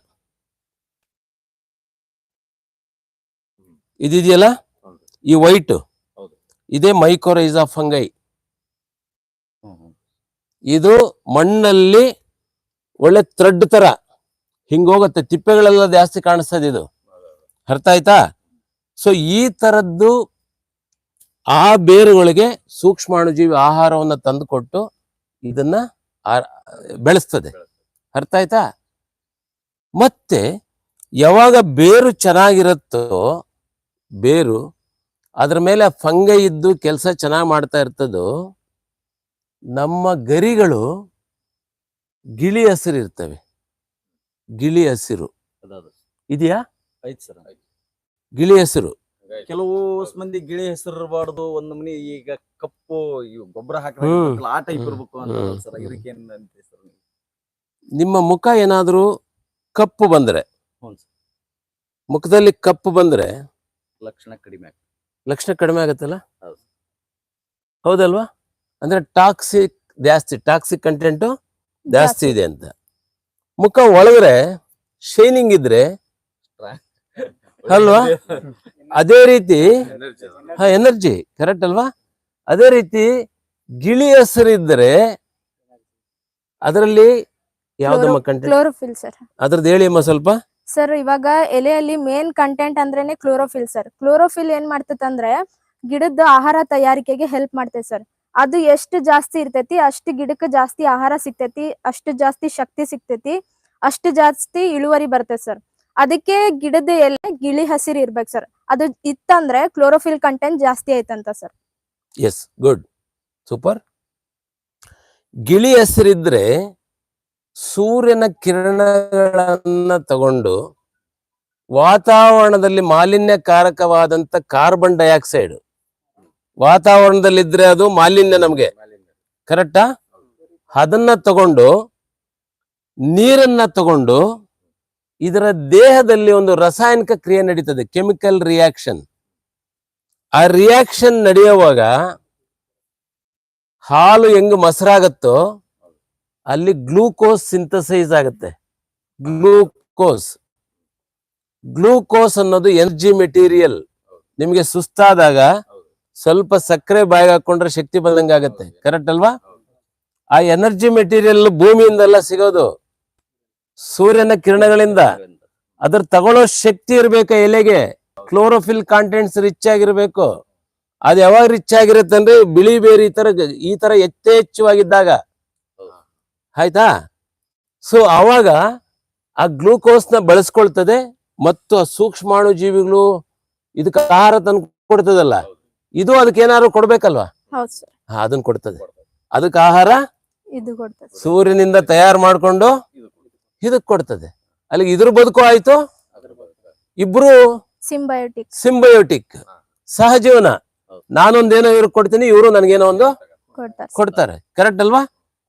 ಇದಿದೆಯಲ್ಲ? ಈ ವೈಟ್. ಇದೇ ಮೈಕೋರೈಸಾ ಫಂಗೈ. ಇದು ಮಣ್ಣಲ್ಲಿ ಒಳ್ಳೆ ಥ್ರೆಡ್ ತರ. ಹಿಂಗೋಗತ್ತೆ ತಿಪ್ಪೆಗಳೆಲ್ಲ ಜಾಸ್ತಿ ಕಾಣಿಸ್ತದೆ ಇದು. ಅರ್ಥ ಆಯ್ತಾ? ಸೊ ಈ ತರದ್ದು ಆ ಬೇರುಗಳಿಗೆ ಸೂಕ್ಷ್ಮಾಣುಜೀವಿ ಆಹಾರವನ್ನ ತಂದುಕೊಟ್ಟು ಇದನ್ನ ಆ- ಬೆಳೆಸ್ತದೆ. ಅರ್ಥ ಆಯ್ತಾ ಮತ್ತೆ ಯಾವಾಗ ಬೇರು ಚೆನ್ನಾಗಿರುತ್ತೋ ಬೇರು ಅದ್ರ ಮೇಲೆ ಫಂಗ ಇದ್ದು ಕೆಲಸ ಚೆನ್ನಾಗಿ ಮಾಡ್ತಾ ಇರ್ತದೋ ನಮ್ಮ ಗರಿಗಳು ಗಿಳಿ ಹಸಿರು ಇರ್ತವೆ. ಗಿಳಿ ಹಸಿರು. ಅದಾದ. ಇದೆಯಾ? ಐತ ಸರ್. ಗಿಳಿ ಹಸಿರು. ಕೆಲವು ಮಂದಿ ಗಿಳಿ ಹೆಸರು ಇರಬಾರ್ದು. ಒಂದ್ ಮನಿ ಈಗ ಕಪ್ಪು ಇವ್ ಗೊಬ್ಬರ ಹಾಕಿ ಆ ಟೈಪ್ ಇರ್ಬೇಕು ಅಂತ. ಸರ್ ಇದಕ್ಕೆ ಏನ್ ಅಂತೀರಿ ಸರ್ ನೀವು? ನಿಮ್ಮ ಮುಖ ಏನಾದರೂ ಕಪ್ಪು ಬಂದ್ರೆ ಮುಖದಲ್ಲಿ ಕಪ್ಪು ಬಂದ್ರೆ ಲಕ್ಷಣ ಕಡಿಮೆ ಆಗುತ್ತೆ ಲಕ್ಷಣ ಕಡಿಮೆ ಆಗುತ್ತಲ್ಲ? ಹೌದು. ಹೌದಲ್ವಾ? ಅಂದ್ರೆ ಟಾಕ್ಸಿಕ್ ಜಾಸ್ತಿ ಟಾಕ್ಸಿಕ್ ಕಂಟೆಂಟು ಜಾಸ್ತಿ ಇದೆ ಅಂತ. ಮುಖ ಒಳಗಡೆ ಶೈನಿಂಗ್ ಇದ್ರೆ ಅಲ್ವಾ? ಅದೇ ರೀತಿ ಹಾ ಎನರ್ಜಿ ಕರೆಕ್ಟ್ ಅಲ್ವಾ? ಅದೇ ರೀತಿ ಗಿಳಿ ಹೆಸರಿದ್ದರೆ ಅದರಲ್ಲಿ ಯಾವ್ದಮ್ಮ ಕಂಟೆಂಟ್ ಕ್ಲೋರೋಫಿಲ್ ಸರ್ ಅದ್ರದ್ದು ಹೇಳಿ ಅಮ್ಮ ಸ್ವಲ್ಪ. ಸರ್ ಇವಾಗ ಎಲೆಯಲ್ಲಿ ಮೇನ್ ಕಂಟೆಂಟ್ ಅಂದ್ರೇನೆ ಕ್ಲೋರೋಫಿಲ್ ಸರ್ ಕ್ಲೋರೋಫಿಲ್ ಏನ್ ಮಾಡ್ತೈತಂದ್ರೆ ಗಿಡದ ಆಹಾರ ತಯಾರಿಕೆಗೆ ಹೆಲ್ಪ್ ಮಾಡ್ತೈತೆ ಸರ್ ಅದು ಎಷ್ಟು ಜಾಸ್ತಿ ಇರ್ತೈತಿ ಅಷ್ಟು ಗಿಡಕ್ಕೆ ಜಾಸ್ತಿ ಆಹಾರ ಸಿಗ್ತೈತಿ ಅಷ್ಟು ಜಾಸ್ತಿ ಶಕ್ತಿ ಸಿಗ್ತೈತಿ ಅಷ್ಟು ಜಾಸ್ತಿ ಇಳುವರಿ ಬರ್ತೈತೆ ಸರ್ ಅದಕ್ಕೆ ಗಿಡದ ಎಲೆ ಗಿಳಿ ಹಸಿರು ಇರ್ಬೇಕು ಸರ್ ಅದು ಇತ್ತಂದ್ರೆ ಕ್ಲೋರೋಫಿಲ್ ಕಂಟೆಂಟ್ ಜಾಸ್ತಿ ಐತಂತ ಸರ್ ಎಸ್ ಗುಡ್ ಸೂಪರ್ ಗಿಳಿ ಹೆಸರಿದ್ರೆ ಸೂರ್ಯನ ಕಿರಣಗಳನ್ನ ತಗೊಂಡು ವಾತಾವರಣದಲ್ಲಿ ಮಾಲಿನ್ಯಕಾರಕವಾದಂತ ಕಾರ್ಬನ್ ಡೈಆಕ್ಸೈಡ್. ವಾತಾವರಣದಲ್ಲಿದ್ರೆ ಅದು ಮಾಲಿನ್ಯ ನಮ್ಗೆ. ಕರೆಕ್ಟಾ ಅದನ್ನ ತಗೊಂಡು, ನೀರನ್ನ ತಗೊಂಡು, ಇದರ ದೇಹದಲ್ಲಿ ಒಂದು ರಾಸಾಯನಿಕ ಕ್ರಿಯೆ ನಡೀತದೆ ಕೆಮಿಕಲ್ ರಿಯಾಕ್ಷನ್ ಆ ರಿಯಾಕ್ಷನ್ ನಡೆಯುವಾಗ ಹಾಲು ಹೆಂಗ್ ಮೊಸರಾಗತ್ತೋ ಅಲ್ಲಿ ಗ್ಲೂಕೋಸ್ ಸಿಂಥಸೈಸ್ ಆಗುತ್ತೆ. ಗ್ಲೂಕೋಸ್. ಗ್ಲೂಕೋಸ್ ಅನ್ನೋದು ಎನರ್ಜಿ ಮೆಟೀರಿಯಲ್. ನಿಮಗೆ ಸುಸ್ತಾದಾಗ ಸ್ವಲ್ಪ ಸಕ್ಕರೆ ಬಾಯಿಗೆ ಹಾಕೊಂಡ್ರೆ ಶಕ್ತಿ ಬಂದಂಗೆ ಆಗುತ್ತೆ. ಕರೆಕ್ಟ್ ಅಲ್ವಾ? ಆ ಎನರ್ಜಿ ಮೆಟೀರಿಯಲ್ ಭೂಮಿಯಿಂದೆಲ್ಲ ಸಿಗೋದು ಸೂರ್ಯನ ಕಿರಣಗಳಿಂದ. ಅದ್ರ ತಗೊಳ್ಳೋ ಶಕ್ತಿ ಇರಬೇಕು ಎಲೆಗೆ. ಕ್ಲೋರೋಫಿಲ್ ಕಾಂಟೆಂಟ್ಸ್ ರಿಚ್ ಆಗಿರ್ಬೇಕು. ಅದು ಯಾವಾಗ ರಿಚ್ ಆಗಿರುತ್ತೆ ಅಂದ್ರೆ ಬಿಳಿ ಬೇರೆ ಈ ತರ ಈ ತರ ಯಥೇಚ್ಛವಾಗಿದ್ದಾಗ ಆಯ್ತಾ? ಸೊ ಆವಾಗ ಆ ಗ್ಲೂಕೋಸ್ನ ಬಳಸ್ಕೊಳ್ತದೆ ಮತ್ತು ಆ ಸೂಕ್ಷ್ಮಾಣು ಜೀವಿಗಳು ಇದಕ್ಕೆ ಆಹಾರ ತಂದು ಕೊಡ್ತದಲ್ಲ? ಇದು ಅದಕ್ಕೆ ಏನಾದ್ರು ಕೊಡ್ಬೇಕಲ್ವಾ? ಹೌದು ಸರ್. ಹಾ, ಅದನ್ನ ಕೊಡ್ತದೆ. ಅದಕ್ಕೆ ಆಹಾರ ಇದು ಕೊಡ್ತದೆ. ಸೂರ್ಯನಿಂದ ತಯಾರು ಮಾಡ್ಕೊಂಡು ಇದಕ್ ಕೊಡ್ತದೆ. ಅಲ್ಲಿಗೆ ಇದ್ರ ಬದುಕು ಆಯ್ತು? ಇಬ್ರು ಸಿಂಬಯೋಟಿಕ್ ಸಿಂಬಯೋಟಿಕ್ ಸಹಜೀವನ. ನಾನೊಂದೇನೋ ಇವ್ರಿಗೆ ಕೊಡ್ತೀನಿ ಇವರು ನನಗೇನೋ ಒಂದು ಕೊಡ್ತಾರೆ ಕರೆಕ್ಟ್ ಅಲ್ವಾ?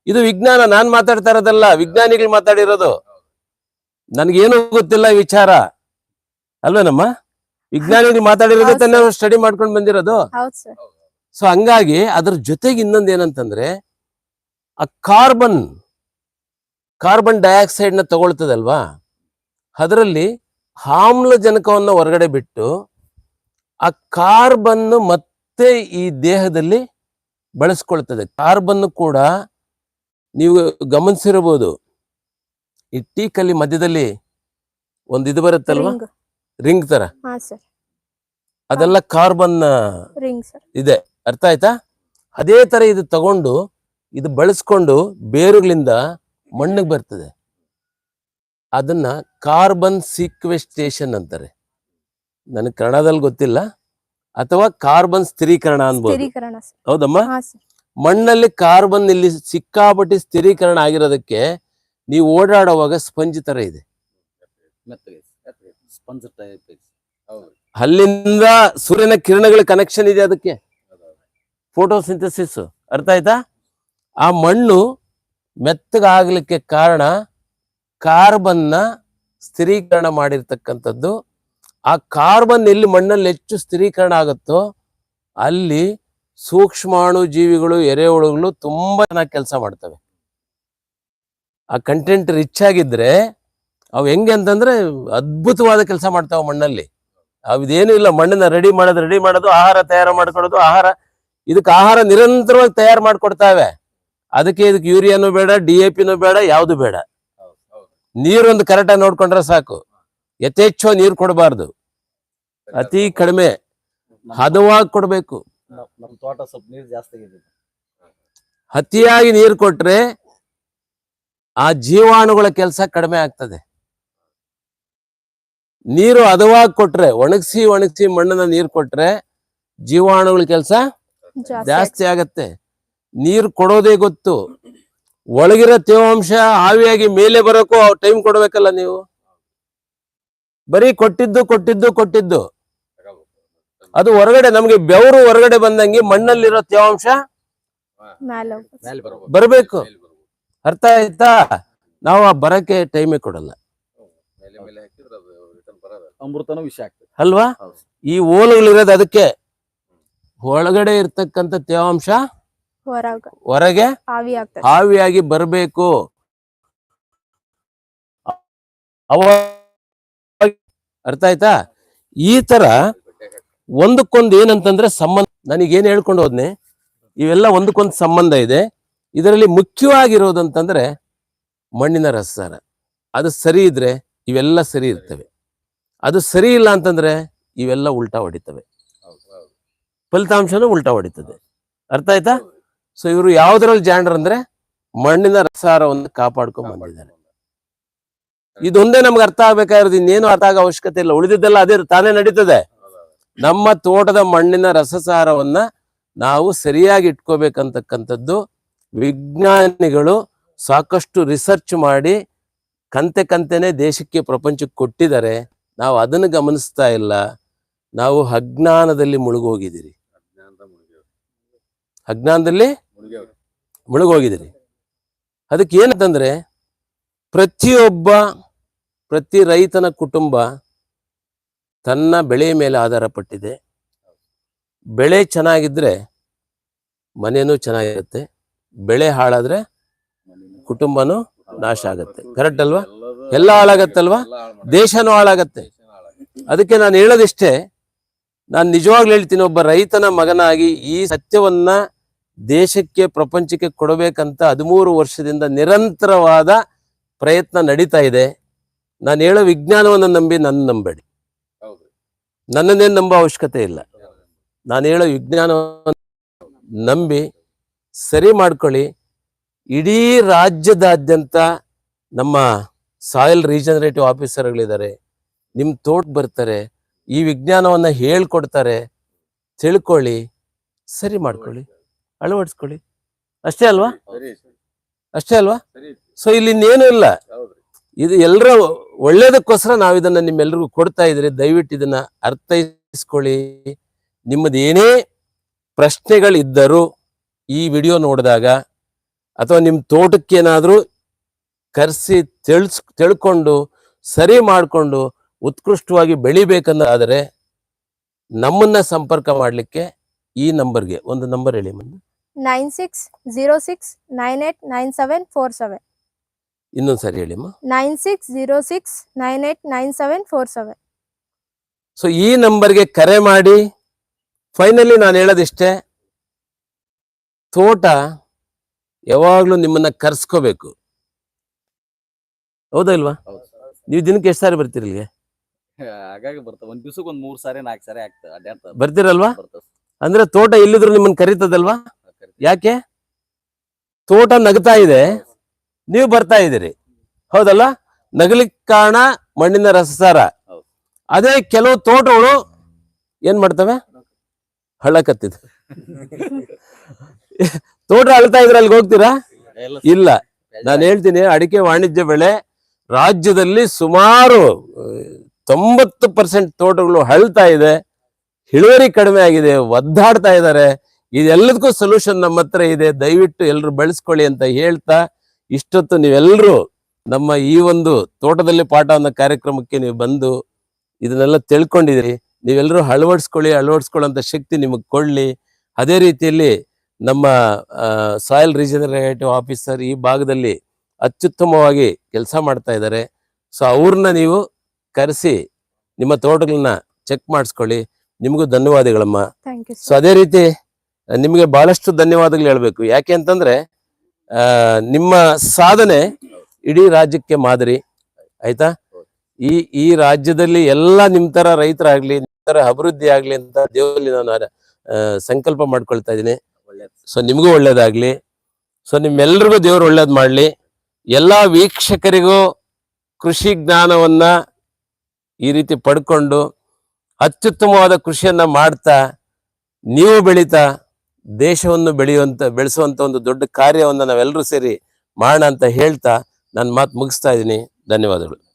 ಇದು ವಿಜ್ಞಾನ ನಾನ್ ಮಾತಾಡ್ತಾ ಇರೋದಲ್ಲ ವಿಜ್ಞಾನಿಗಳು ಮಾತಾಡಿರೋದು. ನನ್ಗೇನು ಗೊತ್ತಿಲ್ಲ ವಿಚಾರ. ಅಲ್ವೇನಮ್ಮ? ವಿಜ್ಞಾನಿಗಳು ಮಾತಾಡಿರೋದೇ ತನ್ನ ತಾನೇ ಸ್ಟಡಿ ಮಾಡ್ಕೊಂಡು ಬಂದಿರೋದು? ಸೊ ಹಂಗಾಗಿ ಅದ್ರ ಜೊತೆಗೆ ಇನ್ನೊಂದು ಏನಂತಂದ್ರೆ ಆ ಕಾರ್ಬನ್ ಕಾರ್ಬನ್ ಡೈಆಕ್ಸೈಡ್ನ ತಗೊಳ್ತದಲ್ವಾ? ಅದರಲ್ಲಿ ಆಮ್ಲಜನಕವನ್ನು ಹೊರಗಡೆ ಬಿಟ್ಟು ಆ ಕಾರ್ಬನ್ ಮತ್ತೆ ಈ ದೇಹದಲ್ಲಿ ಬಳಸ್ಕೊಳ್ತದೆ. ಕಾರ್ಬನ್ ಕೂಡ ನೀವು ಗಮನಿಸಿರಬಹುದು ಈ ಟೀಕಲ್ಲಿ ಮಧ್ಯದಲ್ಲಿ ಒಂದು ಇದು ಬರುತ್ತಲ್ವಾ? ರಿಂಗ್. ತರ. ಅದೆಲ್ಲ ಕಾರ್ಬನ್ ಇದೆ. ಅರ್ಥ ಆಯ್ತಾ? ಅದೇ ತರ ಇದು ತಗೊಂಡು ಇದು ಬಳಸ್ಕೊಂಡು ಬೇರುಗಳಿಂದ ಮಣ್ಣಿಗೆ ಬರ್ತದೆ. ಅದನ್ನ ಕಾರ್ಬನ್ ಸೀಕ್ವೆಸ್ಟೇಷನ್ ಅಂತಾರೆ. ನನಗೆ ಕನ್ನಡದಲ್ಲಿ ಗೊತ್ತಿಲ್ಲ. ಅಥವಾ ಕಾರ್ಬನ್ ಸ್ಥಿರೀಕರಣ ಅನ್ಬೋದು. ಹೌದಮ್ಮ? ಮಣ್ಣಲ್ಲಿ ಕಾರ್ಬನ್ ಇಲ್ಲಿ ಸಿಕ್ಕಾಪಟ್ಟಿ ಸ್ಥಿರೀಕರಣ ಆಗಿರೋದಕ್ಕೆ ನೀವು ಓಡಾಡುವಾಗ ಸ್ಪಂಜ್ ತರ ಇದೆ. ಅಲ್ಲಿಂದ ಸೂರ್ಯನ ಕಿರಣಗಳ ಕನೆಕ್ಷನ್ ಇದೆ ಅದಕ್ಕೆ. ಫೋಟೋಸಿಂಥಸಿಸ್ ಅರ್ಥ ಆಯ್ತಾ? ಆ ಮಣ್ಣು ಮೆತ್ತಗಾಗಲಿಕ್ಕೆ ಕಾರಣ ಕಾರ್ಬನ್ನ ಸ್ಥಿರೀಕರಣ ಮಾಡಿರ್ತಕ್ಕಂಥದ್ದು. ಆ ಕಾರ್ಬನ್ ಎಲ್ಲಿ ಮಣ್ಣಲ್ಲಿ ಹೆಚ್ಚು ಸ್ಥಿರೀಕರಣ ಆಗುತ್ತೋ ಅಲ್ಲಿ ಸೂಕ್ಷ್ಮಾಣು ಜೀವಿಗಳು, ಎರೆಹುಳುಗಳು ತುಂಬ ಚೆನ್ನಾಗಿ ಕೆಲಸ ಮಾಡ್ತವೆ. ಆ ಕಂಟೆಂಟ್ ರಿಚ್ ಆಗಿದ್ರೆ ಅವು ಹೆಂಗೆ ಅಂತಂದ್ರೆ ಅದ್ಭುತವಾದ ಕೆಲಸ ಮಾಡ್ತಾವೆ ಮಣ್ಣಲ್ಲಿ. ಅವಿದೇನು ಇಲ್ಲ ಮಣ್ಣನ್ನ ರೆಡಿ ಮಾಡೋದು ರೆಡಿ ಮಾಡೋದು, ಆಹಾರ ತಯಾರು ಮಾಡ್ಕೊಡೋದು ಆಹಾರ, ಇದಕ್ಕೆ ಆಹಾರ ನಿರಂತರವಾಗಿ ತಯಾರು ಮಾಡ್ಕೊಡ್ತಾವೆ. ಅದಕ್ಕೆ ಇದಕ್ಕೆ ಯೂರಿಯಾನು ಬೇಡ, ಡಿ ಎ ಪಿನೂ ಬೇಡ, ಯಾವುದು ಬೇಡ. ನೀರೊಂದು ಕರೆಕ್ಟಾಗಿ ನೋಡ್ಕೊಂಡ್ರೆ ಸಾಕು. ಯಥೇಚ್ಛ ನೀರು ಕೊಡಬಾರ್ದು. ಅತಿ ಕಡಿಮೆ ಹದವಾಗಿ ಕೊಡ್ಬೇಕು. ನಮ್ ನಮ್ ತೋಟ ಸ್ವಲ್ಪ ನೀರ್ ಜಾಸ್ತಿ ಆಗಿದೆ ಅತಿಯಾಗಿ ನೀರು ಕೊಟ್ರೆ ಆ ಜೀವಾಣುಗಳ ಕೆಲಸ ಕಡಿಮೆ ಆಗ್ತದೆ. ನೀರು ಹದವಾಗಿ ಕೊಟ್ರೆ ಒಣಗಿಸಿ ಒಣಗಿಸಿ ಮಣ್ಣನ್ನ ನೀರು ಕೊಟ್ರೆ ಜೀವಾಣುಗಳ ಕೆಲಸ ಜಾಸ್ತಿ ಜಾಸ್ತಿ ಆಗತ್ತೆ. ನೀರು ಕೊಡೋದೇ ಗೊತ್ತು. ಒಳಗಿರೋ ತೇವಾಂಶ ಆವಿಯಾಗಿ ಮೇಲೆ ಬರೋಕ್ಕೂ ಟೈಮ್ ಕೊಡ್ಬೇಕಲ್ಲ ನೀವು? ಬರೀ ಕೊಟ್ಟಿದ್ದು ಕೊಟ್ಟಿದ್ದು ಕೊಟ್ಟಿದ್ದು. ಅದು ಹೊರಗಡೆ ನಮ್ಗೆ ಬೆವರು ಹೊರಗಡೆ ಬಂದಂಗೆ ಮಣ್ಣಲ್ಲಿರೋ ತೇವಾಂಶ ಬರಬೇಕು. ಅರ್ಥ ಆಯ್ತಾ? ನಾವು ಆ ಬರಕ್ಕೆ ಟೈಮೇ ಕೊಡಲ್ಲ. ಅಮೃತನೂ ವಿಷಯ ಆಗ್ತದೆ. ಅಲ್ವಾ. ಈ ಓಲುಗಳಿರೋದು ಅದಕ್ಕೆ. ಒಳಗಡೆ ಇರ್ತಕ್ಕಂಥ ತೇವಾಂಶ ಹೊರಗ. ಹೊರಗೆ ಆವಿ ಆಗ್ತದೆ. ಆವಿಯಾಗಿ ಬರಬೇಕು. ಅವ ಅರ್ಥ ಆಯ್ತಾ? ಈ ತರ ಒಂದಕ್ಕೊಂದು ಏನಂತಂದ್ರೆ ಸಂಬಂಧ. ನನಗೇನು ಹೇಳ್ಕೊಂಡು ಹೋದ್ನೆ, ಇವೆಲ್ಲ ಒಂದಕ್ಕೊಂದು ಸಂಬಂಧ ಇದೆ. ಇದರಲ್ಲಿ ಮುಖ್ಯವಾಗಿರೋದಂತಂದ್ರೆ ಮಣ್ಣಿನ ರಸಸಾರ ಅದು ಸರಿ ಇದ್ರೆ ಇವೆಲ್ಲ ಸರಿ ಇರ್ತವೆ. ಅದು ಸರಿ ಇಲ್ಲ ಅಂತಂದ್ರೆ ಇವೆಲ್ಲ ಉಲ್ಟಾ ಹೊಡಿತವೆ. ಫಲಿತಾಂಶನೂ ಉಲ್ಟಾ ಹೊಡಿತದೆ. ಅರ್ಥ ಆಯ್ತಾ? ಸೊ ಇವರು ಯಾವ್ದ್ರಲ್ಲಿ ಜಾಂಡ್ರ ಅಂದ್ರೆ ಮಣ್ಣಿನ ರಸಾರವನ್ನು ಕಾಪಾಡ್ಕೊಂಡು ಬಂದಿದ್ದಾರೆ. ಇದೊಂದೇ ನಮ್ಗೆ ಅರ್ಥ ಆಗ್ಬೇಕಾಗಿರೋದು, ಇನ್ನೇನು ಅರ್ಥ ಆಗೋ ಅವಶ್ಯಕತೆ ಇಲ್ಲ. ಉಳಿದಿದ್ದೆಲ್ಲ ಅದೇ ತಾನೇ ನಡೀತದೆ. ನಮ್ಮ ತೋಟದ ಮಣ್ಣಿನ ರಸಸಾರವನ್ನ ನಾವು ಸರಿಯಾಗಿ ಇಟ್ಕೋಬೇಕಂತಕ್ಕಂಥದ್ದು ವಿಜ್ಞಾನಿಗಳು ಸಾಕಷ್ಟು ರಿಸರ್ಚ್ ಮಾಡಿ ಕಂತೆ ಕಂತೆನೆ ದೇಶಕ್ಕೆ ಪ್ರಪಂಚಕ್ಕೆ ಕೊಟ್ಟಿದ್ದಾರೆ. ನಾವು ಅದನ್ನು ಗಮನಿಸ್ತಾ ಇಲ್ಲ. ನಾವು ಅಜ್ಞಾನದಲ್ಲಿ ಮುಳುಗೋಗಿದ್ದೀರಿ. ಅಜ್ಞಾನದಲ್ಲಿ ಮುಳುಗೋಗಿದ್ದೀರಿ. ಅದಕ್ಕೆ ಏನಂತಂದ್ರೆ ಪ್ರತಿಯೊಬ್ಬ ಪ್ರತಿ ರೈತನ ಕುಟುಂಬ ತನ್ನ ಬೆಳೆ ಮೇಲೆ ಆಧಾರ ಪಟ್ಟಿದೆ ಬೆಳೆ ಚೆನ್ನಾಗಿದ್ರೆ ಮನೆನೂ ಚೆನ್ನಾಗಿರುತ್ತೆ. ಬೆಳೆ ಹಾಳಾದ್ರೆ ಕುಟುಂಬನೂ ನಾಶ ಆಗುತ್ತೆ. ಕರೆಕ್ಟ್ ಅಲ್ವಾ? ಎಲ್ಲ ಹಾಳಾಗತ್ತಲ್ವಾ? ದೇಶನೂ ಹಾಳಾಗತ್ತೆ. ಅದಕ್ಕೆ ನಾನು ಹೇಳೋದಿಷ್ಟೇ, ನಾನು ನಿಜವಾಗ್ಲೂ ಹೇಳ್ತೀನಿ, ಒಬ್ಬ ರೈತನ ಮಗನಾಗಿ ಈ ಸತ್ಯವನ್ನ ದೇಶಕ್ಕೆ, ಪ್ರಪಂಚಕ್ಕೆ ಕೊಡಬೇಕಂತ ಹದಿಮೂರು ವರ್ಷದಿಂದ ನಿರಂತರವಾದ ಪ್ರಯತ್ನ ನಡೀತಾ ಇದೆ. ನಾನು ಹೇಳೋ ವಿಜ್ಞಾನವನ್ನು ನಂಬಿ ನನ್ನ ನಂಬೇಡಿ. ನನ್ನನ್ನೇನು ನಂಬೋ ಅವಶ್ಯಕತೆ ಇಲ್ಲ. ನಾನು ಹೇಳೋ ವಿಜ್ಞಾನವನ್ನು ನಂಬಿ ಸರಿ ಮಾಡ್ಕೊಳ್ಳಿ. ಇಡೀ ರಾಜ್ಯದಾದ್ಯಂತ ನಮ್ಮ ಸಾಯಿಲ್ ರೀಜನರೇಟಿವ್ ಆಫೀಸರ್ಗಳಿದ್ದಾರೆ. ನಿಮ್ಮ ತೋಟ ಬರ್ತಾರೆ. ಈ ವಿಜ್ಞಾನವನ್ನ ಹೇಳ್ಕೊಡ್ತಾರೆ. ತಿಳ್ಕೊಳ್ಳಿ. ಸರಿ ಮಾಡ್ಕೊಳ್ಳಿ. ಅಳವಡಿಸ್ಕೊಳ್ಳಿ. ಅಷ್ಟೇ ಅಲ್ವಾ? ಅಷ್ಟೇ ಅಲ್ವಾ? ಸೊ ಇಲ್ಲಿ ಇನ್ನೇನು ಇಲ್ಲ. ಇದು ಎಲ್ಲರ ಒಳ್ಳೇದಕ್ಕೋಸ್ಕರ ನಾವು ಇದನ್ನ ನಿಮ್ಮೆಲ್ರಿಗೂ ಕೊಡ್ತಾ ಇದ್ರೆ. ದಯವಿಟ್ಟು ಇದನ್ನ ಅರ್ಥೈಸ್ಕೊಳ್ಳಿ. ನಿಮ್ಮದು ಏನೇ ಪ್ರಶ್ನೆಗಳಿದ್ದರೂ ಈ ವಿಡಿಯೋ ನೋಡಿದಾಗ ಅಥವಾ ನಿಮ್ಮ ತೋಟಕ್ಕೇನಾದರೂ ಕರೆಸಿ ತಿಳಿಸ್, ತಿಳ್ಕೊಂಡು, ಸರಿ ಮಾಡಿಕೊಂಡು, ಉತ್ಕೃಷ್ಟವಾಗಿ ಬೆಳಿಬೇಕಂದಾದರೆ ನಮ್ಮನ್ನ ಸಂಪರ್ಕ ಮಾಡಲಿಕ್ಕೆ ಈ ನಂಬರ್ಗೆ. ಒಂದು ನಂಬರ್ ಹೇಳಿ ಮುಂದೆ nine six zero six nine eight nine seven four seven. ಇನ್ನೊಂದು ಸರಿ ಹೇಳಿಮ್ಮ nine six zero six nine eight nine seven four seven so ಈ ನಂಬರ್ಗೆ ಕರೆ ಮಾಡಿ. ಫೈನಲಿ ನಾನು ಹೇಳೋದಿಷ್ಟೇ. ತೋಟ ಯಾವಾಗ್ಲೂ ನಿಮ್ಮನ್ನ ಕರ್ಸ್ಕೋಬೇಕು. ಹೌದಾ ಇಲ್ವಾ? ನೀವು ದಿನಕ್ಕೆ ಎಷ್ಟು ಸಾರಿ ಬರ್ತೀರಿ ಇಲ್ಲಿಗೆ? ಹಾಗಾಗಿ ಬರ್ತವೆ ಒಂದ್ ದಿವ್ಸಕ್ಕೆ ಒಂದ್ ಮೂರ್ ಸಾರಿ ನಾಲ್ಕು ಸಾರಿ ಆಗ್ತದೆ ಅಡ್ಡಾಡ್ತದೆ ಬರ್ತೀರಲ್ವಾ? ಬರ್ತದೆ ಅಂದ್ರೆ ತೋಟ ಎಲ್ಲಿದ್ರು ನಿಮ್ಮನ್ನ ಕರೀತದಲ್ವಾ? ಯಾಕೆ? ತೋಟ ನಗ್ತಾ ಇದೆ. ನೀವು ಬರ್ತಾ ಇದ್ದೀರಿ. ಹೌದಲ್ಲ? ನಗಲಿಕ್ ಕಾರಣ ಮಣ್ಣಿನ ರಸಸಾರ. ಅದೇ ಕೆಲವು ತೋಟಗಳು ಏನ್ ಮಾಡ್ತವೆ? ಹಳ್ಳ ಕತ್ತಿದ. ತೋಟ ಅಳ್ತಾ ಇದ್ರೆ ಅಲ್ಲಿಗೆ ಹೋಗ್ತೀರಾ? ಇಲ್ಲ ನಾನು ಹೇಳ್ತೀನಿ ಅಡಿಕೆ ವಾಣಿಜ್ಯ ಬೆಳೆ ರಾಜ್ಯದಲ್ಲಿ ಸುಮಾರು ತೊಂಬತ್ತು ಪರ್ಸೆಂಟ್ ತೋಟಗಳು ಹಳ್ತಾ ಇದೆ. ಇಳುವರಿ ಕಡಿಮೆ ಆಗಿದೆ ಒದ್ದಾಡ್ತಾ ಇದ್ದಾರೆ. ಇದೆಲ್ಲದಕ್ಕೂ ಸೊಲ್ಯೂಷನ್ ನಮ್ಮ ಹತ್ರ ಇದೆ. ದಯವಿಟ್ಟು ಎಲ್ಲರೂ ಬೆಳೆಸ್ಕೊಳ್ಳಿ ಅಂತ ಹೇಳ್ತಾ ಇಷ್ಟೊತ್ತು ನೀವೆಲ್ಲರೂ ನಮ್ಮ ಈ ಒಂದು ತೋಟದಲ್ಲಿ ಪಾಠ ಅನ್ನೋ ಕಾರ್ಯಕ್ರಮಕ್ಕೆ ನೀವು ಬಂದು ಇದನ್ನೆಲ್ಲ ತಿಳ್ಕೊಂಡಿದ್ರಿ ನೀವೆಲ್ಲರೂ ಅಳವಡಿಸ್ಕೊಳ್ಳಿ ಅಳವಡಿಸ್ಕೊಳ್ಳೋಂಥ ಶಕ್ತಿ ನಿಮಗೆ ಕೊಡ್ಲಿ. ಅದೇ ರೀತಿಯಲ್ಲಿ ನಮ್ಮ ಸಾಯಿಲ್ ರೀಜನರೇಟಿವ್ ಆಫೀಸರ್ ಈ ಭಾಗದಲ್ಲಿ ಅತ್ಯುತ್ತಮವಾಗಿ ಕೆಲಸ ಮಾಡ್ತಾ ಇದ್ದಾರೆ. ಸೊ ಅವ್ರನ್ನ ನೀವು ಕರೆಸಿ ನಿಮ್ಮ ತೋಟಗಳನ್ನ ಚೆಕ್ ಮಾಡಿಸ್ಕೊಳ್ಳಿ. ನಿಮಗೂ ಧನ್ಯವಾದಗಳಮ್ಮ. ಸೊ ಅದೇ ರೀತಿ ನಿಮಗೆ ಬಹಳಷ್ಟು ಧನ್ಯವಾದಗಳು ಹೇಳ್ಬೇಕು. ಯಾಕೆ ಅಂತಂದ್ರೆ ನಿಮ್ಮ ಸಾಧನೆ ಇಡೀ ರಾಜ್ಯಕ್ಕೆ ಮಾದರಿ. ಆಯ್ತಾ? ಈ ಈ ರಾಜ್ಯದಲ್ಲಿ ಎಲ್ಲ ನಿಮ್ ತರ ರೈತರಾಗ್ಲಿ, ನಿಮ್ ತರ ಅಭಿವೃದ್ಧಿ ಆಗ್ಲಿ ಅಂತ ದೇವರಲ್ಲಿ ನಾನು ಸಂಕಲ್ಪ ಮಾಡ್ಕೊಳ್ತಾ ಇದ್ದೀನಿ. ಸೊ, ನಿಮಗೂ ಒಳ್ಳೇದಾಗ್ಲಿ. ಸೊ, ನಿಮ್ಮೆಲ್ರಿಗೂ ದೇವ್ರು ಒಳ್ಳೇದ್ ಮಾಡ್ಲಿ. ಎಲ್ಲಾ ವೀಕ್ಷಕರಿಗೂ ಕೃಷಿ ಜ್ಞಾನವನ್ನ ಈ ರೀತಿ ಪಡ್ಕೊಂಡು ಅತ್ಯುತ್ತಮವಾದ ಕೃಷಿಯನ್ನ ಮಾಡ್ತಾ, ನೀವು ಬೆಳೀತಾ ದೇಶವನ್ನು ಬೆಳೆಯುವಂತ, ಬೆಳೆಸುವಂತ ಒಂದು ದೊಡ್ಡ ಕಾರ್ಯವನ್ನು ನಾವೆಲ್ಲರೂ ಸೇರಿ ಮಾಡೋಣ ಅಂತ ಹೇಳ್ತಾ ನನ್ನ ಮಾತು ಮುಗಿಸ್ತಾ ಇದ್ದೀನಿ. ಧನ್ಯವಾದಗಳು.